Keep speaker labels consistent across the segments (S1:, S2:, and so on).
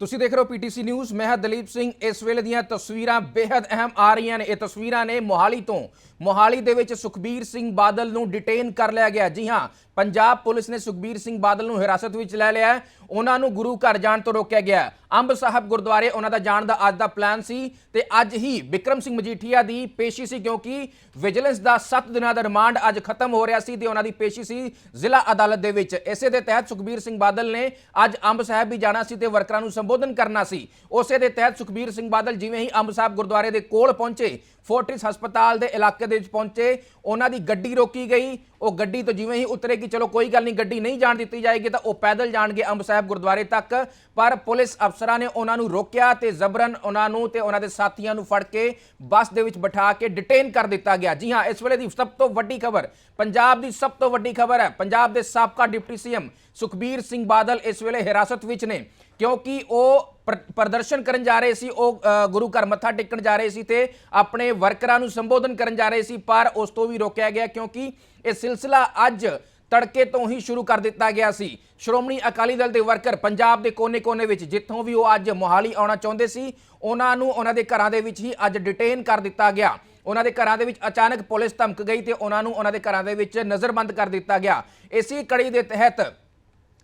S1: ਤੁਸੀਂ ਦੇਖ ਰਹੇ ਹੋ ਪੀਟੀਸੀ ਨਿਊਜ਼। ਮੈਂ ਹਾਂ ਦਲੀਪ ਸਿੰਘ। ਇਸ ਵੇਲੇ ਦੀਆਂ ਤਸਵੀਰਾਂ ਬੇहद ਅਹਿਮ ਆ ਰਹੀਆਂ ਨੇ। ਇਹ ਤਸਵੀਰਾਂ ਨੇ ਮੋਹਾਲੀ ਤੋਂ। ਮੋਹਾਲੀ ਦੇ ਵਿੱਚ ਸੁਖਬੀਰ ਸਿੰਘ ਬਾਦਲ ਨੂੰ ਡਿਟੇਨ ਕਰ ਲਿਆ ਗਿਆ। ਜੀ ਹਾਂ ਪੰਜਾਬ ਪੁਲਿਸ ਨੇ ਸੁਖਬੀਰ ਸਿੰਘ ਬਾਦਲ ਨੂੰ ਹਿਰਾਸਤ ਵਿੱਚ ਲੈ ਲਿਆ ਹੈ। ਉਹਨਾਂ ਨੂੰ ਗੁਰੂ ਘਰ ਜਾਣ ਤੋਂ ਰੋਕਿਆ ਗਿਆ ਅੰਬ ਸਾਹਿਬ ਗੁਰਦੁਆਰੇ ਉਹਨਾਂ ਦਾ ਜਾਣ ਦਾ ਅੱਜ ਦਾ ਪਲਾਨ ਸੀ ਤੇ ਅੱਜ ਹੀ ਵਿਕਰਮ ਸਿੰਘ ਮਜੀਠੀਆ ਦੀ ਪੇਸ਼ੀ ਸੀ ਕਿਉਂਕਿ ਵਿਜੀਲੈਂਸ ਦਾ 7 ਦਿਨਾਂ ਦਾ ਰਿਮਾਂਡ ਅੱਜ ਖਤਮ ਹੋ ਰਿਹਾ ਸੀ ਤੇ ਉਹਨਾਂ ਦੀ ਪੇਸ਼ੀ ਸੀ ਜ਼ਿਲ੍ਹਾ ਅਦਾਲਤ ਦੇ ਵਿੱਚ। ਇਸੇ ਦੇ ਤਹਿਤ ਸੁਖਬੀਰ ਸਿੰਘ ਬਾਦਲ ਨੇ ਅੱਜ ਅੰਬ ਸਾਹਿਬ ਵੀ ਜਾਣਾ ਸੀ ਤੇ ਵਰਕਰਾਂ ਨੂੰ ਸੰਬੋਧਨ ਕਰਨਾ ਸੀ। ਉਸੇ ਦੇ ਤਹਿਤ ਸੁਖਬੀਰ ਸਿੰਘ ਬਾਦਲ ਜਿਵੇਂ ਹੀ ਅੰਬ ਸਾਹਿਬ ਗੁਰਦੁਆਰੇ ਦੇ ਕੋਲ ਪਹੁੰਚੇ, ਫੋਰਟਿਸ ਹਸਪਤਾਲ ਦੇ ਇਲਾਕੇ ਦੇ ਵਿੱਚ ਪਹੁੰਚੇ, ਉਹਨਾਂ ਦੀ ਗੱਡੀ ਰੋਕੀ ਗਈ। ਉਹ ਗੱਡੀ ਤੋਂ ਜਿਵੇਂ ਹੀ ਉਤਰੇਗੀ, ਚਲੋ ਕੋਈ ਗੱਲ ਨਹੀਂ, ਗੱਡੀ ਨਹੀਂ ਜਾਣ ਦਿੱਤੀ ਜਾਏਗੀ ਤਾਂ ਉਹ ਪੈਦਲ ਜਾਣਗੇ ਅੰਬ ਸਾਹਿਬ ਗੁਰਦੁਆਰੇ ਤੱਕ। ਪਰ ਪੁਲਿਸ ਅਫਸਰਾਂ ਨੇ ਉਹਨਾਂ ਨੂੰ ਰੋਕਿਆ ਤੇ ਜ਼ਬਰਨ ਉਹਨਾਂ ਨੂੰ ਤੇ ਉਹਨਾਂ ਦੇ ਸਾਥੀਆਂ ਨੂੰ ਫੜ ਕੇ ਬੱਸ ਦੇ ਵਿੱਚ ਬਿਠਾ ਕੇ ਡਿਟੇਨ ਕਰ ਦਿੱਤਾ ਗਿਆ। ਜੀ ਹਾਂ, ਇਸ ਵੇਲੇ ਦੀ ਸਭ ਤੋਂ ਵੱਡੀ ਖਬਰ, ਪੰਜਾਬ ਦੀ ਸਭ ਤੋਂ ਵੱਡੀ ਖਬਰ ਹੈ। ਪੰਜਾਬ ਦੇ ਸਾਬਕਾ ਡਿਪਟੀ ਸੀਐਮ ਸੁਖਬੀਰ ਸਿੰਘ ਬਾਦਲ ਇਸ ਵੇਲੇ ਹਿਰਾਸਤ ਵਿੱਚ ਨੇ, ਕਿਉਂਕਿ ਉਹ ਪ੍ਰ- ਪ੍ਰਦਰਸ਼ਨ ਕਰਨ ਜਾ ਰਹੇ ਸੀ, ਉਹ ਗੁਰੂ ਘਰ ਮੱਥਾ ਟੇਕਣ ਜਾ ਰਹੇ ਸੀ ਤੇ ਆਪਣੇ ਵਰਕਰਾਂ ਨੂੰ ਸੰਬੋਧਨ ਕਰਨ ਜਾ ਰਹੇ ਸੀ, ਪਰ ਉਸ ਤੋਂ ਵੀ ਰੋਕਿਆ ਗਿਆ ਕਿਉਂਕਿ ਇਹ ਸਿਲਸਿਲਾ ਅੱਜ ਤੜਕੇ ਤੋਂ ਹੀ ਸ਼ੁਰੂ ਕਰ ਦਿੱਤਾ ਗਿਆ ਸੀ। ਸ਼੍ਰੋਮਣੀ ਅਕਾਲੀ ਦਲ ਦੇ ਵਰਕਰ ਪੰਜਾਬ ਦੇ ਕੋਨੇ-ਕੋਨੇ ਵਿੱਚ ਜਿੱਥੋਂ ਵੀ ਉਹ ਅੱਜ ਮੋਹਾਲੀ ਆਉਣਾ ਚਾਹੁੰਦੇ ਸੀ, ਉਹਨਾਂ ਨੂੰ ਉਹਨਾਂ ਦੇ ਘਰਾਂ ਦੇ ਵਿੱਚ ਹੀ ਅੱਜ ਡਿਟੇਨ ਕਰ ਦਿੱਤਾ ਗਿਆ। ਉਹਨਾਂ ਦੇ ਘਰਾਂ ਦੇ ਵਿੱਚ ਅਚਾਨਕ ਪੁਲਿਸ ਧਮਕ ਗਈ ਤੇ ਉਹਨਾਂ ਨੂੰ ਉਹਨਾਂ ਦੇ ਘਰਾਂ ਦੇ ਵਿੱਚ ਨਜ਼ਰਬੰਦ ਕਰ ਦਿੱਤਾ ਗਿਆ। ਇਸੇ ਕੜੀ ਦੇ ਤਹਿਤ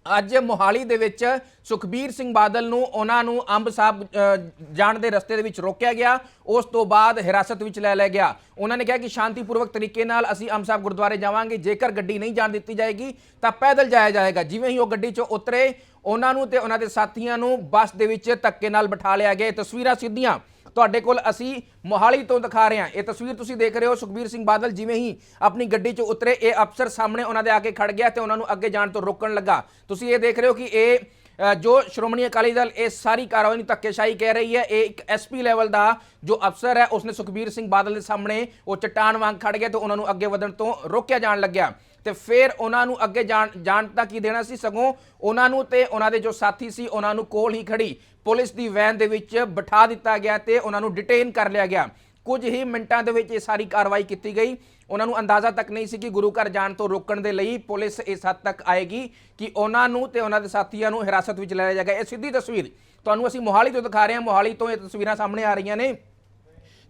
S1: ਅੱਜ ਮੋਹਾਲੀ ਦੇ ਵਿੱਚ ਸੁਖਬੀਰ ਸਿੰਘ ਬਾਦਲ ਨੂੰ ਉਹਨਾਂ ਨੂੰ ਅੰਬ ਸਾਹਿਬ ਜਾਣ ਦੇ ਰਸਤੇ ਦੇ ਵਿੱਚ ਰੋਕਿਆ ਗਿਆ। ਉਸ ਤੋਂ ਬਾਅਦ ਹਿਰਾਸਤ ਵਿੱਚ ਲੈ ਲਿਆ ਗਿਆ। ਉਹਨਾਂ ਨੇ ਕਿਹਾ ਕਿ ਸ਼ਾਂਤੀਪੂਰਵਕ ਤਰੀਕੇ ਨਾਲ ਅਸੀਂ ਅੰਬ ਸਾਹਿਬ ਗੁਰਦੁਆਰੇ ਜਾਵਾਂਗੇ। ਜੇਕਰ ਗੱਡੀ ਨਹੀਂ ਜਾਣ ਦਿੱਤੀ ਜਾਏਗੀ, ਤਾਂ ਪੈਦਲ ਜਾਇਆ ਜਾਏਗਾ। ਜਿਵੇਂ ਹੀ ਉਹ ਗੱਡੀ 'ਚੋਂ ਉਤਰੇ, ਉਹਨਾਂ ਨੂੰ ਤੇ ਉਹਨਾਂ ਦੇ ਸਾਥੀਆਂ ਨੂੰ ਬੱਸ ਦੇ ਵਿੱਚ ਧੱਕੇ ਨਾਲ ਬਿਠਾ ਲਿਆ ਗਿਆ। ਤਸਵੀਰਾਂ ਸਿੱਧੀਆਂ ਤੁਹਾਡੇ ਕੋਲ ਅਸੀਂ ਮੋਹਾਲੀ ਤੋਂ ਦਿਖਾ ਰਹੇ ਹਾਂ। ਇਹ ਤਸਵੀਰ ਤੁਸੀਂ ਦੇਖ ਰਹੇ ਹੋ ਸੁਖਬੀਰ ਸਿੰਘ ਬਾਦਲ ਜਿਵੇਂ ਹੀ ਆਪਣੀ ਗੱਡੀ 'ਚ ਉਤਰੇ, ਇਹ ਅਫਸਰ ਸਾਹਮਣੇ ਉਹਨਾਂ ਦੇ ਆ ਕੇ ਖੜ ਗਿਆ ਤੇ ਉਹਨਾਂ ਨੂੰ ਅੱਗੇ ਜਾਣ ਤੋਂ ਰੋਕਣ ਲੱਗਾ। ਤੁਸੀਂ ਇਹ ਦੇਖ ਰਹੇ ਹੋ ਕਿ ਇਹ ਜੋ ਸ਼੍ਰੋਮਣੀ ਅਕਾਲੀ ਦਲ ਇਹ ਸਾਰੀ ਕਾਰਵਾਈ ਨੂੰ ਧੱਕੇਸ਼ਾਹੀ ਕਹਿ ਰਹੀ ਹੈ, ਇਹ ਇੱਕ ਐਸਪੀ ਲੈਵਲ ਦਾ ਜੋ ਅਫਸਰ ਹੈ, ਉਸਨੇ ਸੁਖਬੀਰ ਸਿੰਘ ਬਾਦਲ ਦੇ ਸਾਹਮਣੇ ਉਹ ਚਟਾਨ ਵਾਂਗ ਖੜ ਗਿਆ ਤੇ ਉਹਨਾਂ ਨੂੰ ਅੱਗੇ ਵਧਣ ਤੋਂ ਰੋਕਿਆ ਜਾਣ ਲੱਗਿਆ। ਤੇ ਫਿਰ ਉਹਨਾਂ ਨੂੰ ਅੱਗੇ ਜਾਣ ਜਾਣ ਤਾਂ ਕੀ ਦੇਣਾ ਸੀ? ਸਗੋਂ ਉਹਨਾਂ ਨੂੰ ਤੇ ਉਹਨਾਂ ਦੇ ਜੋ ਸਾਥੀ ਸੀ, ਉਹਨਾਂ ਨੂੰ ਕੋਲ ਹੀ ਖੜੀ ਪੁਲਿਸ ਦੀ ਵੈਨ ਦੇ ਵਿੱਚ ਬਿਠਾ ਦਿੱਤਾ ਗਿਆ ਤੇ ਉਹਨਾਂ ਨੂੰ ਡਿਟੇਨ ਕਰ ਲਿਆ ਗਿਆ। ਕੁਝ ਹੀ ਮਿੰਟਾਂ ਦੇ ਵਿੱਚ ਇਹ ਸਾਰੀ ਕਾਰਵਾਈ ਕੀਤੀ ਗਈ। ਉਹਨਾਂ ਨੂੰ ਅੰਦਾਜ਼ਾ ਤੱਕ ਨਹੀਂ ਸੀ ਕਿ ਗੁਰੂ ਘਰ ਜਾਣ ਤੋਂ ਰੋਕਣ ਦੇ ਲਈ ਪੁਲਿਸ ਇਸ ਹੱਦ ਤੱਕ ਆਏਗੀ ਕਿ ਉਹਨਾਂ ਨੂੰ ਤੇ ਉਹਨਾਂ ਦੇ ਸਾਥੀਆਂ ਨੂੰ ਹਿਰਾਸਤ ਵਿੱਚ ਲੈ ਲਿਆ ਜਾਏਗਾ ਇਹ ਸਿੱਧੀ ਤਸਵੀਰ ਤੁਹਾਨੂੰ ਅਸੀਂ ਮੋਹਾਲੀ ਤੋਂ ਦਿਖਾ ਰਹੇ ਹਾਂ। ਮੋਹਾਲੀ ਤੋਂ ਇਹ ਤਸਵੀਰਾਂ ਸਾਹਮਣੇ ਆ ਰਹੀਆਂ ਨੇ।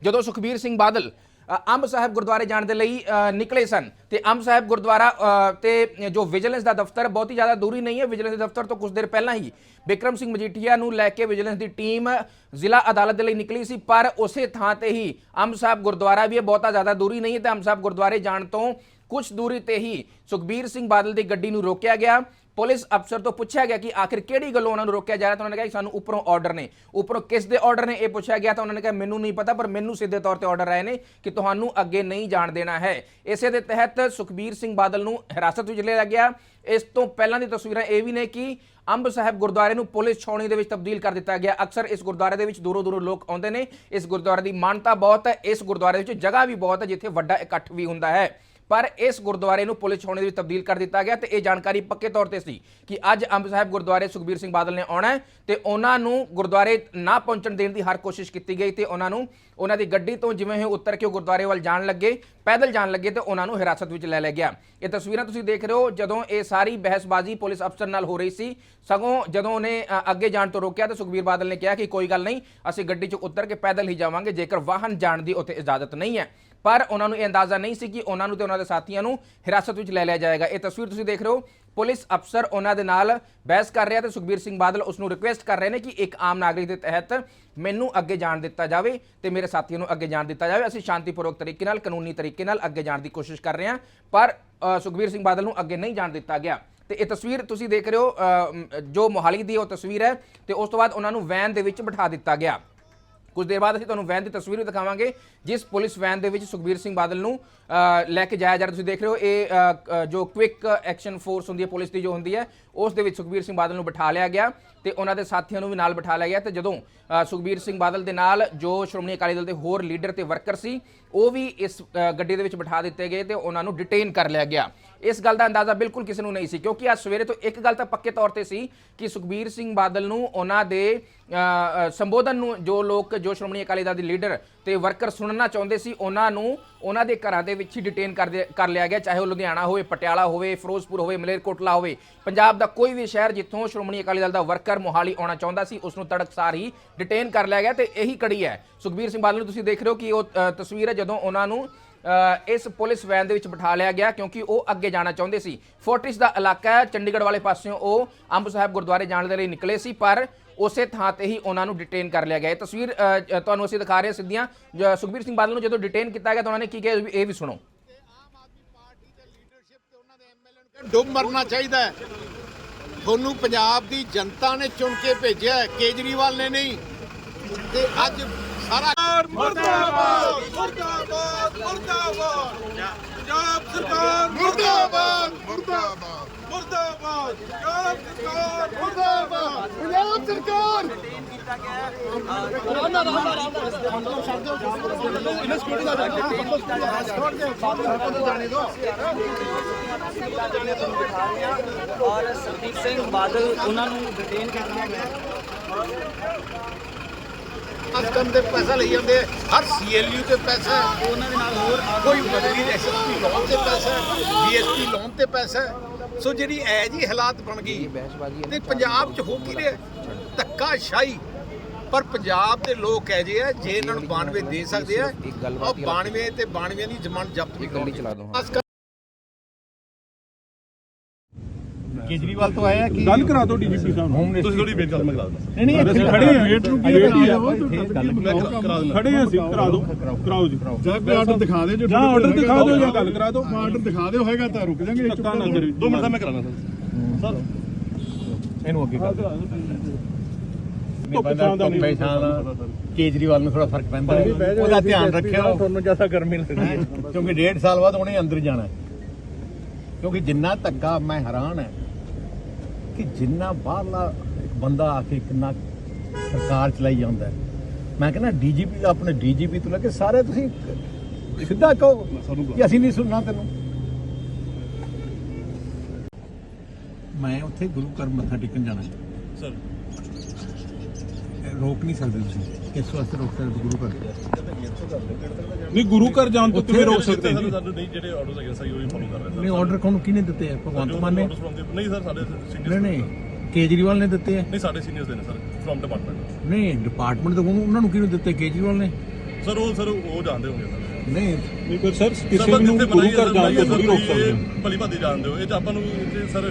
S1: ਜਦੋਂ ਸੁਖਬੀਰ ਸਿੰਘ ਬਾਦਲ ਅੰਬ ਸਾਹਿਬ ਗੁਰਦੁਆਰੇ ਜਾਣ ਦੇ ਲਈ ਨਿਕਲੇ ਸਨ ਤੇ ਅੰਬ ਸਾਹਿਬ ਗੁਰਦੁਆਰਾ ਅ, ਤੇ ਜੋ ਵਿਜੀਲੈਂਸ ਦਾ ਦਫ਼ਤਰ ਬਹੁਤ ਹੀ ਜ਼ਿਆਦਾ ਦੂਰੀ ਨਹੀਂ ਹੈ। ਵਿਜੀਲੈਂਸ ਦੇ ਦਫ਼ਤਰ ਤੋਂ ਕੁਝ ਦੇਰ ਪਹਿਲਾਂ ਹੀ ਬਿਕਰਮ ਸਿੰਘ ਮਜੀਠੀਆ ਨੂੰ ਲੈ ਕੇ ਵਿਜੀਲੈਂਸ ਦੀ ਟੀਮ ਜ਼ਿਲ੍ਹਾ ਅਦਾਲਤ ਦੇ ਲਈ ਨਿਕਲੀ ਸੀ ਪਰ ਉਸੇ ਥਾਂ ਤੇ ਹੀ ਅੰਬ ਸਾਹਿਬ ਗੁਰਦੁਆਰਾ ਵੀ ਹੈ ਬਹੁਤਾ ਜ਼ਿਆਦਾ ਦੂਰੀ ਨਹੀਂ ਹੈ ਤੇ ਅੰਬ ਸਾਹਿਬ ਗੁਰਦੁਆਰੇ ਜਾਣ ਤੋਂ ਕੁਝ ਦੂਰੀ ਤੇ ਹੀ ਸੁਖਬੀਰ ਸਿੰਘ ਬਾਦਲ ਦੀ ਗੱਡੀ ਨੂੰ ਰੋਕਿਆ ਗਿਆ। ਪੁਲਿਸ ਅਫਸਰ ਤੋਂ ਪੁੱਛਿਆ ਗਿਆ ਕਿ ਆਖਿਰ ਕਿਹੜੀ ਗੱਲੋਂ ਉਹਨਾਂ ਨੂੰ ਰੋਕਿਆ ਜਾ ਰਿਹਾ ਤਾਂ ਉਹਨਾਂ ਨੇ ਕਿਹਾ ਕਿ ਸਾਨੂੰ ਉੱਪਰੋਂ ਆਰਡਰ ਨੇ। ਉੱਪਰੋਂ ਕਿਸ ਦੇ ਆਰਡਰ ਨੇ ਇਹ ਪੁੱਛਿਆ ਗਿਆ ਤਾਂ ਉਹਨਾਂ ਨੇ ਕਿਹਾ, ਮੈਨੂੰ ਨਹੀਂ ਪਤਾ, ਪਰ ਮੈਨੂੰ ਸਿੱਧੇ ਤੌਰ ਤੇ ਆਰਡਰ ਆਏ ਨੇ ਕਿ ਤੁਹਾਨੂੰ ਅੱਗੇ ਨਹੀਂ ਜਾਣ ਦੇਣਾ ਹੈ। ਇਸੇ ਦੇ ਤਹਿਤ ਸੁਖਬੀਰ ਸਿੰਘ ਬਾਦਲ ਨੂੰ ਹਿਰਾਸਤ ਵਿੱਚ ਲਿਆ ਗਿਆ। ਇਸ ਤੋਂ ਪਹਿਲਾਂ ਦੀ ਤਸਵੀਰਾਂ ਇਹ ਵੀ ਨੇ ਕਿ ਅੰਬ ਸਾਹਿਬ ਗੁਰਦੁਆਰੇ ਨੂੰ ਪੁਲਿਸ ਛਾਉਣੀ ਦੇ ਵਿੱਚ ਤਬਦੀਲ ਕਰ ਦਿੱਤਾ ਗਿਆ। ਅਕਸਰ ਇਸ ਗੁਰਦੁਆਰੇ ਦੇ ਵਿੱਚ ਦੂਰੋਂ ਦੂਰੋਂ ਲੋਕ ਆਉਂਦੇ ਨੇ। ਇਸ ਗੁਰਦੁਆਰੇ ਦੀ ਮਾਨਤਾ ਬਹੁਤ ਹੈ। ਇਸ ਗੁਰਦੁਆਰੇ ਵਿੱਚ ਜਗ੍ਹਾ ਵੀ ਬਹੁਤ ਹੈ, ਜਿੱਥੇ ਵੱਡਾ ਇਕੱਠ ਵੀ ਹੁੰਦਾ ਹੈ। ਪਰ ਇਸ ਗੁਰਦੁਆਰੇ ਨੂੰ ਪੁਲਿਸ ਛਾਉਣੀ ਦੇ ਵਿੱਚ ਤਬਦੀਲ ਕਰ ਦਿੱਤਾ ਗਿਆ ਤੇ ਇਹ ਜਾਣਕਾਰੀ ਪੱਕੇ ਤੌਰ ਤੇ ਸੀ ਕਿ ਅੱਜ ਅੰਬ ਸਾਹਿਬ ਗੁਰਦੁਆਰੇ ਸੁਖਬੀਰ ਸਿੰਘ ਬਾਦਲ ਨੇ ਆਉਣਾ ਹੈ ਤੇ ਉਹਨਾਂ ਨੂੰ ਗੁਰਦੁਆਰੇ ਨਾ ਪਹੁੰਚਣ ਦੇਣ ਦੀ ਹਰ ਕੋਸ਼ਿਸ਼ ਕੀਤੀ ਗਈ ਤੇ ਉਹਨਾਂ ਨੂੰ ਉਹਨਾਂ ਦੀ ਗੱਡੀ ਤੋਂ ਜਿਵੇਂ ਹੀ ਉੱਤਰ ਕੇ ਉਹ ਗੁਰਦੁਆਰੇ ਵੱਲ ਜਾਣ ਲੱਗੇ, ਪੈਦਲ ਜਾਣ ਲੱਗੇ ਤੇ ਉਹਨਾਂ ਨੂੰ ਹਿਰਾਸਤ ਵਿੱਚ ਲੈ ਲਿਆ ਗਿਆ। ਇਹ ਤਸਵੀਰਾਂ ਤੁਸੀਂ ਦੇਖ ਰਹੇ ਹੋ ਜਦੋਂ ਇਹ ਸਾਰੀ ਬਹਿਸਬਾਜ਼ੀ ਪੁਲਿਸ ਅਫਸਰ ਨਾਲ ਹੋ ਰਹੀ ਸੀ। ਸਗੋਂ ਜਦੋਂ ਉਹਨੇ ਅੱਗੇ ਜਾਣ ਤੋਂ ਰੋਕਿਆ ਤਾਂ ਸੁਖਬੀਰ ਬਾਦਲ ਨੇ ਕਿਹਾ ਕਿ ਕੋਈ ਗੱਲ ਨਹੀਂ, ਅਸੀਂ ਗੱਡੀ 'ਚ ਉੱਤਰ ਕੇ ਪੈਦਲ ਹੀ ਜਾਵਾਂਗੇ, ਜੇਕਰ ਵਾਹਨ ਜਾਣ ਦੀ ਉੱਥੇ ਇਜਾਜ਼ਤ ਨਹੀਂ ਹੈ। ਪਰ ਉਹਨਾਂ ਨੂੰ ਇਹ ਅੰਦਾਜ਼ਾ ਨਹੀਂ ਸੀ ਕਿ ਉਹਨਾਂ ਨੂੰ ਤੇ ਉਹਨਾਂ ਦੇ ਸਾਥੀਆਂ ਨੂੰ ਹਿਰਾਸਤ ਵਿੱਚ ਲੈ ਲਿਆ ਜਾਏਗਾ। ਇਹ ਤਸਵੀਰ ਤੁਸੀਂ ਦੇਖ ਰਹੇ ਹੋ, ਪੁਲਿਸ ਅਫਸਰ ਉਹਨਾਂ ਦੇ ਨਾਲ ਬਹਿਸ ਕਰ ਰਿਹਾ ਤੇ ਸੁਖਬੀਰ ਸਿੰਘ ਬਾਦਲ ਉਸ ਨੂੰ ਰਿਕੁਐਸਟ ਕਰ ਰਹੇ ਨੇ ਕਿ ਇੱਕ ਆਮ ਨਾਗਰਿਕ ਦੇ ਤਹਿਤ ਮੈਨੂੰ ਅੱਗੇ ਜਾਣ ਦਿੱਤਾ ਜਾਵੇ ਤੇ ਮੇਰੇ ਸਾਥੀਆਂ ਨੂੰ ਅੱਗੇ ਜਾਣ ਦਿੱਤਾ ਜਾਵੇ। ਅਸੀਂ ਸ਼ਾਂਤੀਪੂਰਵਕ ਤਰੀਕੇ ਨਾਲ, ਕਾਨੂੰਨੀ ਤਰੀਕੇ ਨਾਲ ਅੱਗੇ ਜਾਣ ਦੀ ਕੋਸ਼ਿਸ਼ ਕਰ ਰਹੇ ਹਾਂ, ਪਰ ਸੁਖਬੀਰ ਸਿੰਘ ਬਾਦਲ ਨੂੰ ਅੱਗੇ ਨਹੀਂ ਜਾਣ ਦਿੱਤਾ ਗਿਆ। ਤੇ ਇਹ ਤਸਵੀਰ ਤੁਸੀਂ ਦੇਖ ਰਹੇ ਹੋ ਜੋ ਮੋਹਾਲੀ ਦੀ ਉਹ ਤਸਵੀਰ ਹੈ ਤੇ ਉਸ ਤੋਂ ਬਾਅਦ ਉਹਨਾਂ ਨੂੰ ਵੈਨ ਦੇ ਵਿੱਚ ਬਿਠਾ ਦਿੱਤਾ ਗਿਆ। ਕੁਝ ਦੇਰ ਬਾਅਦ ਅਸੀਂ ਤੁਹਾਨੂੰ ਵੈਨ ਦੀ ਤਸਵੀਰ ਵੀ ਦਿਖਾਵਾਂਗੇ, ਜਿਸ ਪੁਲਿਸ ਵੈਨ ਦੇ ਵਿੱਚ ਸੁਖਬੀਰ ਸਿੰਘ ਬਾਦਲ ਨੂੰ ਲੈ ਕੇ ਜਾਇਆ ਜਾ ਰਿਹਾ। ਤੁਸੀਂ ਦੇਖ ਰਹੇ ਹੋ ਇਹ ਜੋ ਕੁਇਕ ਐਕਸ਼ਨ ਫੋਰਸ ਹੁੰਦੀ ਹੈ ਪੁਲਿਸ ਦੀ ਜੋ ਹੁੰਦੀ ਹੈ, ਉਸ ਦੇ ਵਿੱਚ ਸੁਖਬੀਰ ਸਿੰਘ ਬਾਦਲ ਨੂੰ ਬਿਠਾ ਲਿਆ ਗਿਆ ਤੇ ਉਹਨਾਂ ਦੇ ਸਾਥੀਆਂ ਨੂੰ ਵੀ ਨਾਲ ਬਿਠਾ ਲਿਆ ਗਿਆ ਤੇ ਜਦੋਂ ਸੁਖਬੀਰ ਸਿੰਘ ਬਾਦਲ ਦੇ ਨਾਲ ਜੋ ਸ਼੍ਰੋਮਣੀ ਅਕਾਲੀ ਦਲ ਦੇ ਹੋਰ ਲੀਡਰ ਤੇ ਵਰਕਰ ਸੀ ਉਹ ਵੀ ਇਸ ਗੱਡੀ ਦੇ ਵਿੱਚ ਬਿਠਾ ਦਿੱਤੇ ਗਏ ਤੇ ਉਹਨਾਂ ਨੂੰ ਡਿਟੇਨ ਕਰ ਲਿਆ ਗਿਆ। ਇਸ ਗੱਲ ਦਾ ਅੰਦਾਜ਼ਾ ਬਿਲਕੁਲ ਕਿਸੇ ਨੂੰ ਨਹੀਂ ਸੀ, ਕਿਉਂਕਿ ਅੱਜ ਸਵੇਰੇ ਤੋਂ ਇੱਕ ਗੱਲ ਤਾਂ ਪੱਕੇ ਤੌਰ ਤੇ ਸੀ ਕਿ ਸੁਖਬੀਰ ਸਿੰਘ ਬਾਦਲ ਨੂੰ ਉਹਨਾਂ ਦੇ ਸੰਬੋਧਨ ਨੂੰ ਜੋ ਲੋਕ, ਜੋ ਸ਼੍ਰੋਮਣੀ ਅਕਾਲੀ ਦਲ ਦੇ ਲੀਡਰ ਤੇ ਵਰਕਰ ਸੁਣਨਾ ਚਾਹੁੰਦੇ ਸੀ, ਉਹਨਾਂ ਨੂੰ ਉਹਨਾਂ ਦੇ ਘਰਾਂ ਦੇ ਵਿੱਚ ਹੀ ਡਿਟੇਨ ਕਰ ਦੇ- ਕਰ ਲਿਆ ਗਿਆ, ਚਾਹੇ ਉਹ ਲੁਧਿਆਣਾ ਹੋਵੇ, ਪਟਿਆਲਾ ਹੋਵੇ, ਫਿਰੋਜ਼ਪੁਰ ਹੋਵੇ, ਮਲੇਰਕੋਟਲਾ ਹੋਵੇ। ਪੰਜਾਬ ਦਾ ਕੋਈ ਵੀ ਸ਼ਹਿਰ ਜਿੱਥੋਂ ਸ਼੍ਰੋਮਣੀ ਅਕਾਲੀ ਦਲ ਦਾ ਵਰਕਰ ਮੋਹਾਲੀ ਆਉਣਾ ਚਾਹੁੰਦਾ ਸੀ ਉਸ ਨੂੰ ਤੜਕਸਾਰ ਹੀ ਡਿਟੇਨ ਕਰ ਲਿਆ ਗਿਆ ਤੇ ਇਹੀ ਕੜੀ ਹੈ। ਸੁਖਬੀਰ ਸਿੰਘ ਬਾਦਲ ਨੂੰ ਤੁਸੀਂ ਦੇਖ ਰਹੇ ਹੋ ਕਿ ਉਹ ਤਸਵੀਰ ਹੈ ਜਦੋਂ ਉਹਨਾਂ ਨੂੰ ਇਸ ਪੁਲਿਸ ਵੈਨ ਦੇ ਵਿੱਚ ਬਿਠਾ ਲਿਆ ਗਿਆ, ਕਿਉਂਕਿ ਉਹ ਅੱਗੇ ਜਾਣਾ ਚਾਹੁੰਦੇ ਸੀ। ਫੋਰਟਿਸ ਦਾ ਇਲਾਕਾ ਹੈ, ਚੰਡੀਗੜ੍ਹ ਵਾਲੇ ਪਾਸਿਓਂ ਉਹ ਅੰਬ ਸਾਹਿਬ ਗੁਰਦੁਆਰੇ ਜਾਣ ਦੇ ਲਈ ਨਿਕਲੇ ਸੀ, ਪਰ ਉਸੇ ਥਾਂ ਤੇ ਹੀ ਉਹਨਾਂ ਨੂੰ ਡਿਟੇਨ ਕਰ ਲਿਆ ਗਿਆ। ਇਹ ਤਸਵੀਰ ਤੁਹਾਨੂੰ ਅਸੀਂ ਦਿਖਾ ਰਹੇ ਹਾਂ ਸਿੱਧੀਆਂ। ਜ- ਸੁਖਬੀਰ ਸਿੰਘ ਬਾਦਲ ਨੂੰ ਜਦੋਂ ਡਿਟੇਨ ਕੀਤਾ ਗਿਆ ਤਾਂ ਉਹਨਾਂ ਨੇ ਕੀ ਕਿਹਾ? ਇਹ ਵੀ- ਸੁਣੋ।
S2: ਡੁੱਬ ਮਰਨਾ ਚਾਹੀਦਾ ਹੈ। ਤੁਹਾਨੂੰ ਪੰਜਾਬ ਦੀ ਜਨਤਾ ਨੇ ਚੁਣ ਕੇ ਭੇਜਿਆ ਹੈ, ਕੇਜਰੀਵਾਲ ਨੇ ਨਹੀਂ। ਤੇ ਅੱਜ ਸਾਰਾ
S3: ਮੁਰਦਾਬਾਦ ਮੁਰਦਾਬਾਦ ਮੁਰਦਾਬਾਦ। ਪੰਜਾਬ ਸਰਕਾਰ
S2: ਮੁਰਦਾਬਾਦ ਮੁਰਦਾਬਾਦ।
S3: ਮੁਰਦਾਬਾਦ ਪੰਜਾਬ ਸਰਕਾਰ
S2: ਪੰਜਾਬ ਸਰਕਾਰ।
S4: ਔਰ ਸਰਦੀਪ ਸਿੰਘ ਬਾਦਲ ਉਹਨਾਂ ਨੂੰ ਡਿਟੇਨ ਕਰਨਾ ਹੈ
S2: ਅਸਕਮ ਦੇ ਪੈਸਾ ਲਈ ਜਾਂਦੇ। ਹਰ ਸੀਐਲਯੂ ਤੇ ਪੈਸਾ
S4: ਉਹਨਾਂ ਦੇ ਨਾਲ ਹੋਰ
S2: ਕੋਈ ਬਦਲੀ ਐਸਐਸਪੀ ਲੋਨ ਤੇ ਪੈਸਾ ਡੀਐਸਪੀ ਲੋਨ ਤੇ ਪੈਸਾ ਸੋ ਜਿਹੜੀ ਐ ਜੀ ਹਾਲਾਤ ਬਣ ਗਈ ਤੇ ਪੰਜਾਬ 'ਚ ਹੋ ਕੀ ਰਿਹਾ? ਧੱਕਾ ਸ਼ਾਹੀ ਪਰ ਪੰਜਾਬ ਦੇ ਲੋਕ ਐ ਜੇ ਆ ਜੇ ਇਹਨਾਂ ਨੂੰ 92 ਦੇ ਸਕਦੇ ਆ ਉਹ 92 ਤੇ 92 ਦੀ ਜ਼ਮਾਨਤ ਜ਼ਬਤ ਵੀ
S1: ਗੱਡੀ ਚਲਾ ਦਿਓ
S2: ਕੇਜਰੀਵਾਲ ਤੋਂ ਆਇਆ ਕਿ
S5: ਗੱਲ ਕਰਾ ਦਿਓ ਡੀਜੀਪੀ ਸਾਹਿਬ ਨੂੰ।
S3: ਤੁਸੀਂ ਥੋੜੀ ਕਰ ਮੈਂ ਕਰਾ ਦਿੰਦਾ।
S2: ਨਹੀਂ ਨਹੀਂ
S5: ਅਸੀਂ ਖੜੇ ਹਾਂ। ਵੇਟ ਖੜੇ ਹਾਂ ਅਸੀਂ ਕਰਾ ਦਿਓ। ਕਰਾਓ ਜੀ।
S6: ਜਾਂ ਕੋਈ ਆਰਡਰ ਦਿਖਾ ਦੇ ਜੋ
S5: ਜਾਂ ਆਰਡਰ ਦਿਖਾ ਦਿਓ ਜਾਂ ਗੱਲ ਕਰਾ ਦਿਓ।
S6: ਆਰਡਰ ਦਿਖਾ ਦਿਓ ਹੋਏਗਾ ਤਾਂ ਰੁਕ ਜਾਾਂਗੇ
S5: ਧੱਕਾ ਨਾ ਕਰੀ।
S3: ਦੋ ਮਿੰਟ ਦਾ ਮੈਂ ਕਰਾਣਾ ਸਰ।
S2: ਇਹਨੂੰ ਅੱਗੇ ਕਰ
S5: ਧੁੱਪ ਛਾਂ ਦਾ ਨਹੀਂ।
S2: ਕੇਜਰੀਵਾਲ ਨੂੰ ਥੋੜਾ ਫ਼ਰਕ ਪੈਂਦਾ। ਉਹਦਾ ਧਿਆਨ ਰੱਖਿਓ।
S6: ਤੁਹਾਨੂੰ ਜ਼ਿਆਦਾ ਗਰਮੀ ਲੱਗਦੀ ਹੈ।
S2: ਕਿਉਂਕਿ ਡੇਢ ਸਾਲ ਬਾਅਦ ਉਹਨੇ ਅੰਦਰ ਜਾਣਾ ਹੈ। ਕਿਉਂਕਿ ਜਿੰਨਾ ਧੱਕਾ ਮੈਂ ਹੈਰਾਨ ਹੈ ਕਿ ਜਿੰਨਾ ਬਾਹਰਲਾ ਇੱਕ ਬੰਦਾ ਆ ਕੇ ਕਿੰਨਾ ਸਰਕਾਰ ਚਲਾਈ ਜਾਂਦਾ ਹੈ। ਮੈਂ ਕਹਿੰਦਾ ਡੀਜੀਪੀ ਦਾ ਆਪਣੇ ਡੀਜੀਪੀ ਤੋਂ ਲੈ ਕੇ ਸਾਰੇ ਤੁਸੀਂ ਸਿੱਧਾ ਕਹੋ ਕਿ ਅਸੀਂ ਨਹੀਂ ਸੁਣਨਾ ਤੈਨੂੰ। ਮੈਂ ਉੱਥੇ ਗੁਰੂ ਘਰ ਮੱਥਾ ਟੇਕਣ ਜਾਣਾ
S3: ਸਰ।
S2: ਰੋਕ ਨਹੀਂ ਸਕਦੇ ਤੁਸੀਂ? ਕਿਸ ਵਾਸਤੇ ਰੋਕ ਸਕਦੇ ਗੁਰੂ ਘਰ?
S5: ਨਹੀਂ ਗੁਰੂ ਘਰ ਜਾਣ ਤੋਂ ਕਿਵੇਂ ਰੋਕ ਸਕਦੇ
S3: ਨਹੀਂ ਜਿਹੜੇ ਆਰਡਰਸ ਹੈਗੇ ਸਹੀ ਉਹੀ ਫੋਲੋ ਕਰ ਰਹੇ
S2: ਨਹੀਂ ਆਰਡਰ ਕੌਣ ਕਿਹਨੇ ਦਿੱਤੇ ਆ? ਭਗਵੰਤ ਮਾਨ ਨੇ?
S3: ਨਹੀਂ ਸਰ ਸਾਡੇ
S2: ਨਹੀਂ
S3: ਸੀਨੀਅਰਸ
S2: ਨਹੀਂ ਕੇਜਰੀਵਾਲ ਨੇ ਦਿੱਤੇ ਆ?
S3: ਨਹੀਂ ਸਾਡੇ ਸੀਨੀਅਰਸ ਦੇ ਨੇ ਸਰ ਫਰਮ ਡਿਪਾਰਟਮੈਂਟ
S2: ਨਹੀਂ ਡਿਪਾਰਟਮੈਂਟ ਤੋਂ ਉਹਨੂੰ- ਨੂੰ ਕਿਹਨੂੰ ਦਿੱਤੇ? ਕੇਜਰੀਵਾਲ ਨੇ?
S3: ਸਰ ਉਹ ਸਰ ਉਹ ਜਾਣਦੇ ਹੋਣਗੇ ਸਰ।
S2: ਨਹੀਂ
S5: ਨਹੀਂ ਪਰ ਸਰ ਕਿਸੇ ਨੂੰ ਗੁਰੂ ਘਰ ਜਾਣ ਤੋਂ ਨਹੀਂ ਰੋਕ ਸਕਦੇ
S3: ਭਲੀ ਭਾਦੀ ਜਾਣਦੇ ਹੋ। ਇਹ ਤਾਂ ਆਪਾਂ ਨੂੰ ਸਰ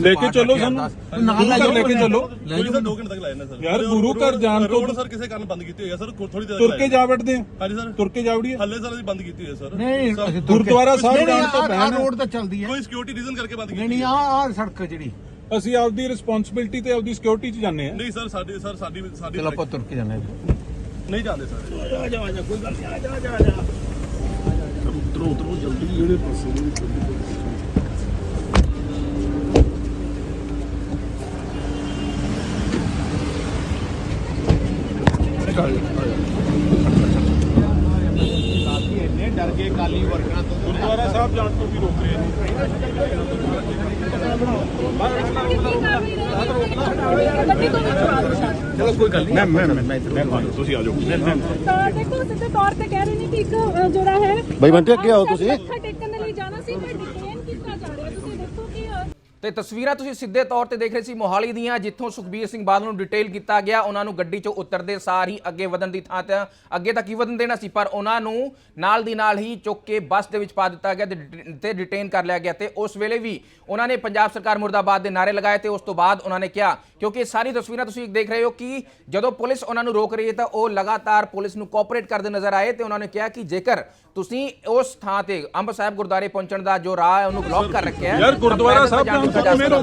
S5: ਲੈ ਕੇ ਚੱਲੋ ਸਾਨੂੰ।
S2: ਨਾਲ ਲੈ
S5: ਘਰ
S2: ਜਾਓ
S5: ਲੈ ਕੇ ਚੱਲੋ।
S2: ਲੈ
S3: ਕੋਈ ਸਰ 2 ਘੰਟੇ ਤੱਕ ਲਾਇਆ ਨਾ ਸਰ।
S5: ਯਾਰ, ਗੁਰੂ ਘਰ ਜਾਣ ਤੋਂ-
S3: ਰੋਡ ਸਰ ਕਿਸੇ ਕਾਰਨ ਬੰਦ ਕੀਤੀ ਹੋਈ ਹੈ ਸਰ? ਥੋੜੀ ਦੇਰ
S5: ਤੁਰ ਕੇ ਜਾ ਵੜਦੇ ਆ।
S3: ਹਾਂਜੀ ਸਰ।
S5: ਤੁਰ ਕੇ ਜਾ ਵੜੀਏ।
S3: ਹੱਲੇ ਸਰ ਅਸੀਂ ਬੰਦ ਕੀਤੀ ਹੋਈ ਹੈ ਸਰ।
S2: ਨਹੀਂ
S5: ਗੁਰਦੁਆਰਾ ਸਾਹਿਬ
S2: ਨਹੀਂ, ਨਹੀਂ,
S5: ਜਾਣ ਤੋਂ ਪਹਿਲਾਂ-
S2: ਰੋਡ ਤਾਂ ਚੱਲਦੀ ਹੈ।
S3: ਕੋਈ ਸਿਕਿਉਰਿਟੀ ਰੀਜ਼ਨ ਕਰਕੇ ਬੰਦ ਕੀਤੀ
S2: ਨਹੀਂ ਨਹੀਂ ਆਹ ਆਹ ਸੜਕ ਜਿਹੜੀ।
S5: ਅਸੀਂ ਆਪਦੀ ਰਿਸਪੌਂਸਿਬਿਲਟੀ ਤੇ ਆਪਦੀ ਸਿਕਿਉਰਿਟੀ 'ਚ ਜਾਂਦੇ ਆ
S3: ਨਹੀਂ ਸਰ ਸਾਡੀ ਸਰ ਸਾਡੀ ਸਾਡੀ
S2: ਚਲੋ ਆਪਾਂ ਤੁਰ ਕੇ ਜਾਣਾ ਹੈ।
S3: ਨਹੀਂ ਜਾਂਦੇ ਸਰ।
S2: ਇੰਨੇ ਡਰ ਗਏ ਕਾਲੀ ਵਰਕਰਾਂ ਤੋਂ
S5: ਗੁਰਦੁਆਰਾ ਸਾਹਿਬ ਜਾਣ ਤੋਂ ਵੀ ਰੋਕ ਰਹੇ ਨੇ
S2: ਚਲੋ ਕੋਈ ਗੱਲ ਨਹੀਂ ਮੈਂ ਮੈਂ ਮੈਂ ਮੈਂ
S5: ਤੁਸੀਂ ਆ ਜਾਓ
S7: ਤਾਂ ਦੇਖੋ ਸਿੱਧੇ ਤੌਰ ਤੇ ਕਹਿ ਰਹੇ ਨੇ ਕਿ ਇੱਕ ਅ, ਜਿਹੜਾ ਹੈ
S6: ਬਈ ਬੰਟੇ, ਅੱਗੇ ਆਓ ਤੁਸੀਂ।
S7: ਮੱਥਾ ਟੇਕਣ ਦੇ ਲਈ ਜਾਣਾ ਸੀ ਪਰ ਡਿਟੇਨ ਕੀਤਾ ਜਾ ਰਿਹਾ ਤੁਸੀਂ ਦੇਖੋ ਕਿ ਅ,
S1: ਤੇ ਤਸਵੀਰਾਂ ਤੁਸੀਂ ਸਿੱਧੇ ਤੌਰ ਤੇ ਦੇਖ ਰਹੇ ਸੀ ਮੋਹਾਲੀ ਦੀਆਂ, ਜਿੱਥੋਂ ਸੁਖਬੀਰ ਸਿੰਘ ਬਾਦਲ ਨੂੰ ਡਿਟੇਲ ਕੀਤਾ ਗਿਆ। ਉਹਨਾਂ ਨੂੰ ਗੱਡੀ 'ਚੋਂ ਉਤਰਦੇ ਸਾਰ ਹੀ ਅੱਗੇ ਵਧਣ ਦੀ ਥਾਂ ਤੇ, ਅੱਗੇ ਤਾਂ ਕੀ ਵਧਣ ਦੇਣਾ ਸੀ, ਪਰ ਉਹਨਾਂ ਨੂੰ ਨਾਲ ਦੀ ਨਾਲ ਹੀ ਚੁੱਕ ਕੇ ਬੱਸ ਦੇ ਵਿੱਚ ਪਾ ਦਿੱਤਾ ਗਿਆ ਤੇ ਡਿਟ- ਤੇ ਡਿਟੇਨ ਕਰ ਲਿਆ ਗਿਆ। ਤੇ ਉਸ ਵੇਲੇ ਵੀ ਉਹਨਾਂ ਨੇ ਪੰਜਾਬ ਸਰਕਾਰ ਮੁਰਦਾਬਾਦ ਦੇ ਨਾਰੇ ਲਗਾਏ ਤੇ ਉਸ ਤੋਂ ਬਾਅਦ ਉਹਨਾਂ ਨੇ ਕਿਹਾ ਕਿਉਂਕਿ ਇਹ ਸਾਰੀ ਤਸਵੀਰਾਂ ਤੁਸੀਂ ਦੇਖ ਰਹੇ ਹੋ ਕਿ ਜਦੋਂ ਪੁਲਿਸ ਉਹਨਾਂ ਨੂੰ ਰੋਕ ਰਹੀ ਹੈ ਤਾਂ ਉਹ ਲਗਾਤਾਰ ਪੁਲਿਸ ਨੂੰ ਕੋਆਪਰੇਟ ਕਰਦੇ ਨਜ਼ਰ ਆਏ ਤੇ ਉਹਨਾਂ ਨੇ ਕਿਹਾ ਕਿ ਜੇਕਰ ਤੁਸੀਂ ਉਸ ਥਾਂ ਤੇ ਅੰਬ ਸਾਹਿਬ ਗੁਰਦੁਆਰੇ ਪਹੁੰਚਣ ਦਾ ਜੋ ਰਾਹ ਹੈ ਉਹਨੂੰ ਬਲੌਕ ਕਰ ਰੱਖਿਆ ਹੈ
S5: ਯਾਰ, ਗੁਰਦੁਆਰਾ ਸਾਹਿਬ
S1: ਜਾਣ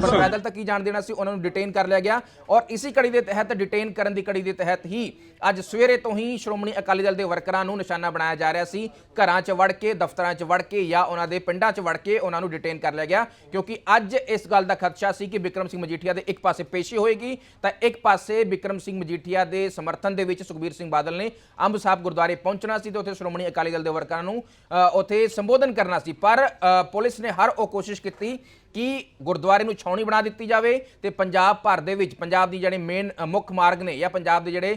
S5: ਤੋਂ?
S1: ਪੈਦਲ ਤੱਕ ਹੀ ਜਾਣ ਦੇਣਾ ਸੀ ਉਹਨਾਂ ਨੂੰ ਡਿਟੇਨ ਕਰ ਲਿਆ ਗਿਆ ਔਰ ਇਸੇ ਕੜੀ ਦੇ ਤਹਿਤ ਡਿਟੇਨ ਕਰਨ ਦੀ ਕੜੀ ਦੇ ਤਹਿਤ ਹੀ ਅੱਜ ਸਵੇਰੇ ਤੋਂ ਹੀ ਸ਼੍ਰੋਮਣੀ ਅਕਾਲੀ ਦਲ ਦੇ ਵਰਕਰਾਂ ਨੂੰ ਨਿਸ਼ਾਨਾ ਬਣਾਇਆ ਜਾ ਰਿਹਾ ਸੀ ਘਰਾਂ 'ਚ ਵੜ ਕੇ ਦਫ਼ਤਰਾਂ 'ਚ ਵੜ ਕੇ ਜਾਂ ਉਹਨਾਂ ਦੇ ਪਿੰਡਾਂ 'ਚ ਵੜ ਕੇ ਉਹਨਾਂ ਨੂੰ ਡਿਟੇਨ ਕਰ ਲਿਆ ਗਿਆ ਕਿਉਂਕਿ ਅੱਜ ਇਸ ਗੱਲ ਦਾ ਖਦਸ਼ਾ ਸੀ ਕਿ ਵਿਕਰਮ ਸਿੰਘ ਮਜੀਠੀਆ ਦੇ ਇੱਕ ਪਾਸੇ ਪੇਸ਼ੀ ਹੋਏਗੀ ਤਾਂ ਇੱਕ ਪਾਸੇ ਵਿਕਰਮ ਸਿੰਘ ਮਜੀਠੀਆ ਦੇ ਸਮਰਥਨ ਦੇ ਵਿੱਚ ਸੁਖਬੀਰ ਸਿੰਘ ਬਾਦਲ ਨੇ ਅੰਬ ਸਾਹਿਬ ਗੁਰਦੁਆਰੇ ਪਹੁੰਚਣਾ ਸੀ ਤੇ ਉੱਥੇ ਸ਼੍ਰੋਮਣੀ ਅਕਾਲੀ ਦਲ ਦੇ ਵਰਕਰਾਂ ਨੂੰ ਅ, ਉੱਥੇ ਸੰਬੋਧਨ ਕਰਨਾ ਸੀ। ਪਰ ਅ, ਪੁਲਿਸ ਨੇ ਹਰ ਉਹ ਕੋਸ਼ਿਸ਼ ਕੀਤੀ ਕਿ ਗੁਰਦੁਆਰੇ ਨੂੰ ਛਾਉਣੀ ਬਣਾ ਦਿੱਤੀ ਜਾਵੇ ਤੇ ਪੰਜਾਬ ਭਰ ਦੇ ਵਿੱਚ, ਪੰਜਾਬ ਦੀ ਜਿਹੜੇ ਮੇਨ ਮੁੱਖ ਮਾਰਗ ਨੇ ਜਾਂ ਪੰਜਾਬ ਦੇ ਜਿਹੜੇ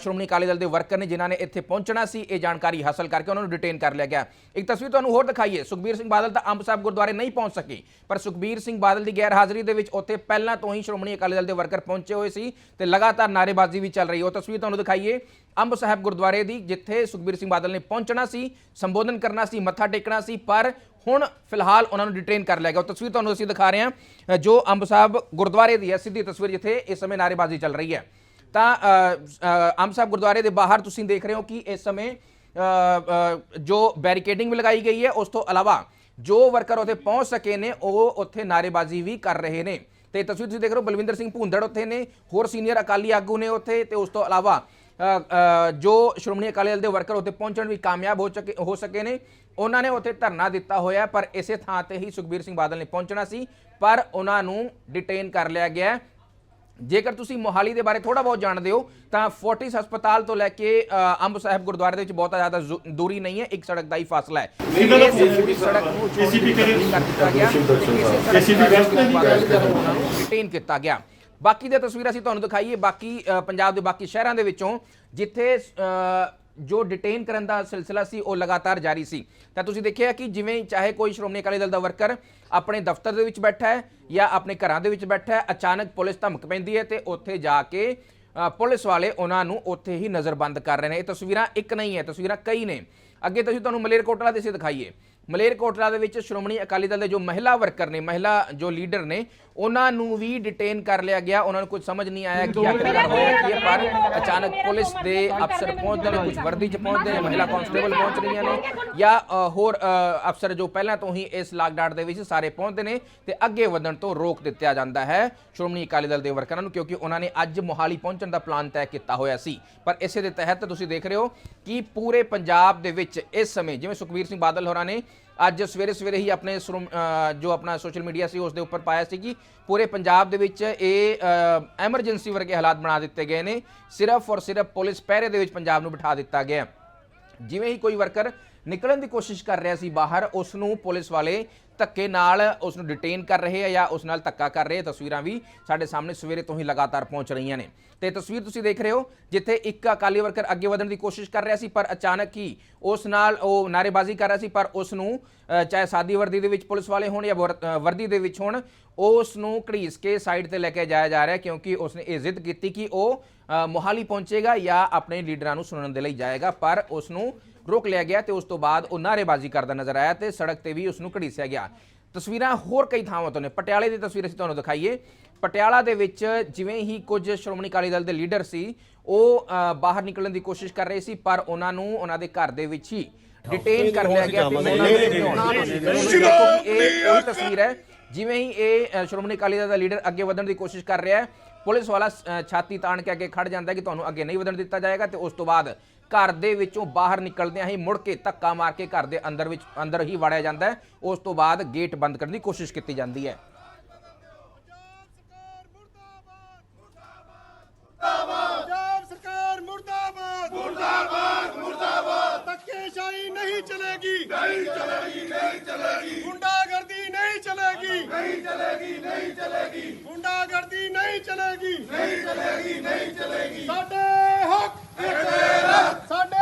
S1: ਸ਼੍ਰੋਮਣੀ ਅਕਾਲੀ ਦਲ ਦੇ ਵਰਕਰ ਨੇ ਜਿਨ੍ਹਾਂ ਨੇ ਇੱਥੇ ਪਹੁੰਚਣਾ ਸੀ, ਇਹ ਜਾਣਕਾਰੀ ਹਾਸਲ ਕਰਕੇ ਉਹਨਾਂ ਨੂੰ ਡਿਟੇਨ ਕਰ ਲਿਆ ਗਿਆ। ਇੱਕ ਤਸਵੀਰ ਤੁਹਾਨੂੰ ਹੋਰ ਦਿਖਾਈਏ। ਸੁਖਬੀਰ ਸਿੰਘ ਬਾਦਲ ਤਾਂ ਅੰਬ ਸਾਹਿਬ ਗੁਰਦੁਆਰੇ ਨਹੀਂ ਪਹੁੰਚ ਸਕੇ, ਪਰ ਸੁਖਬੀਰ ਸਿੰਘ ਬਾਦਲ ਦੀ ਗੈਰ ਹਾਜ਼ਰੀ ਦੇ ਵਿੱਚ ਉੱਥੇ ਪਹਿਲਾਂ ਤੋਂ ਹੀ ਸ਼੍ਰੋਮਣੀ ਅਕਾਲੀ ਦਲ ਦੇ ਵਰਕਰ ਪਹੁੰਚੇ ਹੋਏ ਸੀ ਤੇ ਲਗਾਤਾਰ ਨਾਅਰੇਬਾਜ਼ੀ ਵੀ ਚੱਲ ਰਹੀ ਉਹ ਤਸਵੀਰ ਤੁਹਾਨੂੰ ਦਿਖਾਈਏ। ਅੰਬ ਸਾਹਿਬ ਗੁਰਦੁਆਰੇ ਦੀ ਜਿੱਥੇ ਸੁਖਬੀਰ ਸਿੰਘ ਬਾਦਲ ਨੇ ਪਹੁੰਚਣਾ ਸੀ, ਸੰਬੋਧਨ ਕਰਨਾ ਸੀ, ਮੱਥਾ ਟੇਕਣਾ ਸੀ, ਪਰ ਹੁਣ ਫਿਲਹਾਲ ਉਹਨਾਂ ਨੂੰ ਡਿਟੇਨ ਕਰ ਲਿਆ ਗਿਆ। ਉਹ ਤਸਵੀਰ ਤੁਹਾਨੂੰ ਅਸੀਂ ਦਿਖਾ ਰਹੇ ਹਾਂ ਜੋ ਅੰਬ ਸਾਹਿਬ ਗੁਰਦੁਆਰੇ ਦੀ ਹੈ, ਸਿੱਧੀ ਤਸਵੀਰ ਜਿੱਥੇ ਇਸ ਸਮੇਂ ਨਾਅਰੇਬਾਜ਼ੀ ਚੱਲ ਰਹੀ ਹੈ। ਤਾਂ ਅੰਬ ਸਾਹਿਬ ਗੁਰਦੁਆਰੇ ਦੇ ਬਾਹਰ ਤੁਸੀਂ ਦੇਖ ਰਹੇ ਹੋ ਕਿ ਇਸ ਸਮੇਂ ਜੋ ਬੈਰੀਕੇਡਿੰਗ ਵੀ ਲਗਾਈ ਗਈ ਹੈ, ਉਸ ਤੋਂ ਇਲਾਵਾ ਜੋ ਵਰਕਰ ਉੱਥੇ ਪਹੁੰਚ ਸਕੇ ਨੇ, ਉਹ ਉੱਥੇ ਨਾਅਰੇਬਾਜ਼ੀ ਵੀ ਕਰ ਰਹੇ ਨੇ। ਤੇ ਤਸਵੀਰ ਤੁਸੀਂ ਦੇਖ ਰਹੇ ਹੋ, ਬਲਵਿੰਦਰ ਸਿੰਘ ਭੁੰਦੜ ਉੱਥੇ ਨੇ, ਹੋਰ ਸੀਨੀਅਰ ਅਕਾਲੀ ਆਗੂ ਨੇ ਉੱਥੇ ਤੇ ਉਸ ਤੋਂ ਇਲਾਵਾ ਜੋ ਸ਼੍ਰੋਮਣੀ ਅਕਾਲੀ ਦਲ ਦੇ ਵਰਕਰ ਉੱਥੇ ਪਹੁੰਚਣ ਵੀ ਕਾਮਯਾਬ ਹੋ ਚੁੱਕੇ, ਹੋ ਸਕੇ ਨੇ। ਉਹਨਾਂ ਨੇ ਉੱਥੇ ਧਰਨਾ ਦਿੱਤਾ ਹੋਇਆ ਪਰ ਇਸੇ ਥਾਂ ਤੇ ਹੀ ਸੁਖਬੀਰ ਸਿੰਘ ਬਾਦਲ ਨੇ ਪਹੁੰਚਣਾ ਸੀ ਪਰ ਉਹਨਾਂ ਨੂੰ ਡਿਟੇਨ ਕਰ ਲਿਆ ਗਿਆ। ਜੇਕਰ ਤੁਸੀਂ ਮੋਹਾਲੀ ਦੇ ਬਾਰੇ ਥੋੜਾ ਬਹੁਤ ਜਾਣਦੇ ਹੋ ਤਾਂ ਫੋਰਟਿਸ ਹਸਪਤਾਲ ਤੋਂ ਲੈ ਕੇ ਅੰਬ ਸਾਹਿਬ ਗੁਰਦੁਆਰੇ ਦੇ ਵਿੱਚ ਬਹੁਤਾ ਜ਼ਿਆਦਾ ਦੂਰੀ ਨਹੀਂ ਹੈ ਇੱਕ ਸੜਕ ਦਾ ਹੀ ਫਾਸਲਾ ਹੈ। ਸੜਕ ਨੂੰ ਏਸੀਪੀ ਕਰ ਦਿੱਤਾ ਗਿਆ। ਏਸੀਪੀ ਉਹਨਾਂ ਨੂੰ ਡਿਟੇਨ ਕੀਤਾ ਗਿਆ। ਬਾਕੀ ਦੀਆਂ ਤਸਵੀਰਾਂ ਅਸੀਂ ਤੁਹਾਨੂੰ ਦਿਖਾਈਏ ਬਾਕੀ ਪੰਜਾਬ ਦੇ ਬਾਕੀ ਸ਼ਹਿਰਾਂ ਦੇ ਵਿੱਚੋਂ ਜਿੱਥੇ ਜੋ ਡਿਟੇਨ ਕਰਨ ਦਾ ਸਿਲਸਿਲਾ ਸੀ, ਉਹ ਲਗਾਤਾਰ ਜਾਰੀ ਸੀ। ਤਾਂ ਤੁਸੀਂ ਦੇਖਿਆ ਕਿ ਜਿਵੇਂ ਚਾਹੇ ਕੋਈ ਸ਼੍ਰੋਮਣੀ ਅਕਾਲੀ ਦਲ ਦਾ ਵਰਕਰ ਆਪਣੇ ਦਫ਼ਤਰ ਦੇ ਵਿੱਚ ਬੈਠਾ ਹੈ ਜਾਂ ਆਪਣੇ ਘਰਾਂ ਦੇ ਵਿੱਚ ਬੈਠਾ ਹੈ, ਅਚਾਨਕ ਪੁਲਿਸ ਧਮਕ ਪੈਂਦੀ ਹੈ ਤੇ ਉੱਥੇ ਜਾ ਕੇ ਪੁਲਿਸ ਵਾਲੇ ਉਹਨਾਂ ਨੂੰ ਉੱਥੇ ਹੀ ਨਜ਼ਰਬੰਦ ਕਰ ਰਹੇ ਨੇ। ਇਹ ਤਸਵੀਰਾਂ ਇੱਕ ਨਹੀਂ ਹੈ, ਤਸਵੀਰਾਂ ਕਈ ਨੇ। ਅੱਗੇ ਤੁਸੀਂ ਤੁਹਾਨੂੰ ਮਲੇਰਕੋਟਲਾ ਦੇ ਸੇ ਦਿਖਾਈਏ। ਮਲੇਰਕੋਟਲਾ ਦੇ ਵਿੱਚ ਸ਼੍ਰੋਮਣੀ ਅਕਾਲੀ ਦਲ ਦੇ ਜੋ ਮਹਿਲਾ ਵਰਕਰ ਨੇ, ਮਹਿਲਾ ਜੋ ਲੀਡਰ ਨੇ, ਉਹਨਾਂ ਨੂੰ ਵੀ ਡਿਟੇਨ ਕਰ ਲਿਆ ਗਿਆ। ਉਹਨਾਂ ਨੂੰ ਕੁਝ ਸਮਝ ਨਹੀਂ ਆਇਆ ਕਿ ਆਖਿਰਕਾਰ ਹੋਇਆ ਕੀ ਪਰ ਅਚਾਨਕ ਪੁਲਿਸ ਦੇ ਅਫਸਰ ਪਹੁੰਚਦੇ ਨੇ, ਕੁਝ ਵਰਦੀ 'ਚ ਪਹੁੰਚਦੇ ਨੇ, ਮਹਿਲਾ ਕਾਂਸਟੇਬਲ ਪਹੁੰਚ ਰਹੀਆਂ ਨੇ ਜਾਂ ਹੋਰ ਅਫਸਰ ਜੋ ਪਹਿਲਾਂ ਤੋਂ ਹੀ ਇਸ ਲਾਕਡਾਊਨ ਦੇ ਵਿੱਚ ਸਾਰੇ ਪਹੁੰਚਦੇ ਨੇ ਤੇ ਅੱਗੇ ਵਧਣ ਤੋਂ ਰੋਕ ਦਿੱਤਾ ਜਾਂਦਾ ਹੈ ਸ਼੍ਰੋਮਣੀ ਅਕਾਲੀ ਦਲ ਦੇ ਵਰਕਰਾਂ ਨੂੰ, ਕਿਉਂਕਿ ਉਹਨਾਂ ਨੇ ਅੱਜ ਮੋਹਾਲੀ ਪਹੁੰਚਣ ਦਾ ਪਲਾਨ ਤੈਅ ਕੀਤਾ ਹੋਇਆ ਸੀ। ਪਰ ਇਸੇ ਦੇ ਤਹਿਤ ਤੁਸੀਂ ਦੇਖ ਰਹੇ ਹੋ ਕਿ ਪੂਰੇ ਪੰਜਾਬ ਦੇ ਵਿੱਚ ਇਸ ਸਮੇਂ ਜਿਵੇਂ ਸੁਖਬੀਰ ਸਿੰਘ ਬਾਦਲ ਹੋਰਾਂ ਨੇ ਅੱਜ ਸਵੇਰੇ ਸਵੇਰੇ ਹੀ ਆਪਣੇ ਸ਼੍ਰੋਮ- ਜੋ ਆਪਣਾ ਸੋਸ਼ਲ ਮੀਡੀਆ ਸੀ ਉਸ ਦੇ ਉੱਪਰ ਪਾਇਆ ਸੀ ਕਿ ਪੂਰੇ ਪੰਜਾਬ ਦੇ ਵਿੱਚ ਇਹ ਐਮਰਜੈਂਸੀ ਵਰਗੇ ਹਾਲਾਤ ਬਣਾ ਦਿੱਤੇ ਗਏ ਨੇ। ਸਿਰਫ ਔਰ ਸਿਰਫ ਪੁਲਿਸ ਪਹਿਰੇ ਦੇ ਵਿੱਚ ਪੰਜਾਬ ਨੂੰ ਬਿਠਾ ਦਿੱਤਾ ਗਿਆ। ਜਿਵੇਂ ਹੀ ਕੋਈ ਵਰਕਰ ਨਿਕਲਣ ਦੀ ਕੋਸ਼ਿਸ਼ ਕਰ ਰਿਹਾ ਸੀ ਬਾਹਰ ਉਸ ਨੂੰ ਪੁਲਿਸ ਵਾਲੇ ਧੱਕੇ ਨਾਲ ਉਸ ਨੂੰ ਡਿਟੇਨ ਕਰ ਰਹੇ ਆ ਜਾਂ ਉਸ ਨਾਲ ਧੱਕਾ ਕਰ ਰਹੇ ਤਸਵੀਰਾਂ ਵੀ ਸਾਡੇ ਸਾਹਮਣੇ ਸਵੇਰੇ ਤੋਂ ਹੀ ਲਗਾਤਾਰ ਪਹੁੰਚ ਰਹੀਆਂ ਨੇ। ਤੇ ਤਸਵੀਰ ਤੁਸੀਂ ਦੇਖ ਰਹੇ ਹੋ, ਜਿੱਥੇ ਇੱਕ ਅਕਾਲੀ ਵਰਕਰ ਅੱਗੇ ਵਧਣ ਦੀ ਕੋਸ਼ਿਸ਼ ਕਰ ਰਿਹਾ ਸੀ, ਪਰ ਅਚਾਨਕ ਹੀ ਉਸ ਨਾਲ ਉਹ ਨਾਰੇਬਾਜ਼ੀ ਕਰ ਰਿਹਾ ਸੀ, ਪਰ ਉਸ ਨੂੰ ਚਾਹੇ ਸਾਦੀ ਵਰਦੀ ਦੇ ਵਿੱਚ ਪੁਲਿਸ ਵਾਲੇ ਹੋਣ ਜਾਂ ਵਰ- ਵਰਦੀ ਦੇ ਵਿੱਚ ਹੋਣ, ਉਸ ਨੂੰ ਘੜੀਸ ਕੇ ਸਾਈਡ ਤੇ ਲੈ ਕੇ ਜਾਇਆ ਜਾ ਰਿਹਾ ਕਿਉਂਕਿ ਉਸਨੇ ਇਹ ਜ਼ਿੱਦ ਕੀਤੀ ਕਿ ਉਹ ਮੋਹਾਲੀ ਪਹੁੰਚੇਗਾ ਜਾਂ ਆਪਣੇ ਲੀਡਰਾਂ ਨੂੰ ਸੁਣਨ ਦੇ ਲਈ ਜਾਏਗਾ, ਪਰ ਉਸ ਨੂੰ ਰੋਕ ਲਿਆ ਗਿਆ ਤੇ ਉਸ ਤੋਂ ਬਾਅਦ ਉਹ ਨਾਅਰੇਬਾਜ਼ੀ ਕਰਦਾ ਨਜ਼ਰ ਆਇਆ ਤੇ ਸੜਕ ਤੇ ਵੀ ਉਸ ਨੂੰ ਘੜੀਸਿਆ ਗਿਆ। ਤਸਵੀਰਾਂ ਹੋਰ ਕਈ ਥਾਵਾਂ ਤੋਂ ਨੇ। ਪਟਿਆਲੇ ਦੀ ਤਸਵੀਰ ਅਸੀਂ ਤੁਹਾਨੂੰ ਦਿਖਾਈਏ। ਪਟਿਆਲਾ ਦੇ ਵਿੱਚ ਜਿਵੇਂ ਹੀ ਕੁਝ ਸ਼੍ਰੋਮਣੀ ਅਕਾਲੀ ਦਲ ਦੇ ਲੀਡਰ ਸੀ ਉਹ ਬਾਹਰ ਨਿਕਲਣ ਦੀ ਕੋਸ਼ਿਸ਼ ਕਰ ਰਹੇ ਸੀ ਪਰ ਉਹਨਾਂ ਨੂੰ ਉਹਨਾਂ ਦੇ ਘਰ ਦੇ ਵਿੱਚ ਹੀ ਡਿਟੇਨ ਕਰ ਲਿਆ ਗਿਆ ਤੇ ਉਹਨਾਂ ਨੂੰ ਦੀ ਕਿ ਇਹ ਉਹੀ ਤਸਵੀਰ ਹੈ ਜਿਵੇਂ ਹੀ ਇਹ ਸ਼੍ਰੋਮਣੀ ਅਕਾਲੀ ਦਲ ਦਾ ਲੀਡਰ ਅੱਗੇ ਵਧਣ ਦੀ ਕੋਸ਼ਿਸ਼ ਕਰ ਰਿਹਾ ਹੈ। ਪੁਲਿਸ ਵਾਲਾ ਛਾਤੀ ਤਾਣ ਕੇ ਅੱਗੇ ਖੜ ਜਾਂਦਾ ਕਿ ਤੁਹਾਨੂੰ ਅੱਗੇ ਨਹੀਂ ਵਧਣ ਦਿੱਤਾ ਜਾਏਗਾ ਤੇ ਉਸ ਤੋਂ ਬਾਅਦ ਘਰ ਦੇ ਵਿੱਚੋਂ ਬਾਹਰ ਨਿਕਲਦਿਆਂ ਹੀ ਮੁੜ ਕੇ ਧੱਕਾ ਮਾਰ ਕੇ ਘਰ ਦੇ ਅੰਦਰ ਵਿੱਚ, ਅੰਦਰ ਹੀ ਵੜਿਆ ਜਾਂਦਾ ਹੈ। ਉਸ ਤੋਂ ਬਾਅਦ ਗੇਟ ਬੰਦ ਕਰਨ ਦੀ ਕੋਸ਼ਿਸ਼ ਕੀਤੀ ਜਾਂਦੀ ਹੈ।
S8: ਪੰਜਾਬ ਸਰਕਾਰ ਮੁਰਦਾਬਾਦ ਮੁਰਦਾਬਾਦ ਮੁਰਦਾਬਾਦ। ਧੱਕੇਸ਼ਾਹੀ ਨਹੀਂ ਚਲੇਗੀ ਨਹੀਂ ਚਲੇਗੀ ਨਹੀਂ ਚਲੇਗੀ। ਗੁੰਡਾਗਰਦੀ ਨਹੀਂ ਚਲੇਗੀ ਨਹੀਂ ਚਲੇਗੀ ਨਹੀਂ ਚਲੇਗੀ। ਗੁੰਡਾਗਰਦੀ ਨਹੀਂ ਚਲੇਗੀ ਇੱਕ ਰੱਖ ਸਾਡੇ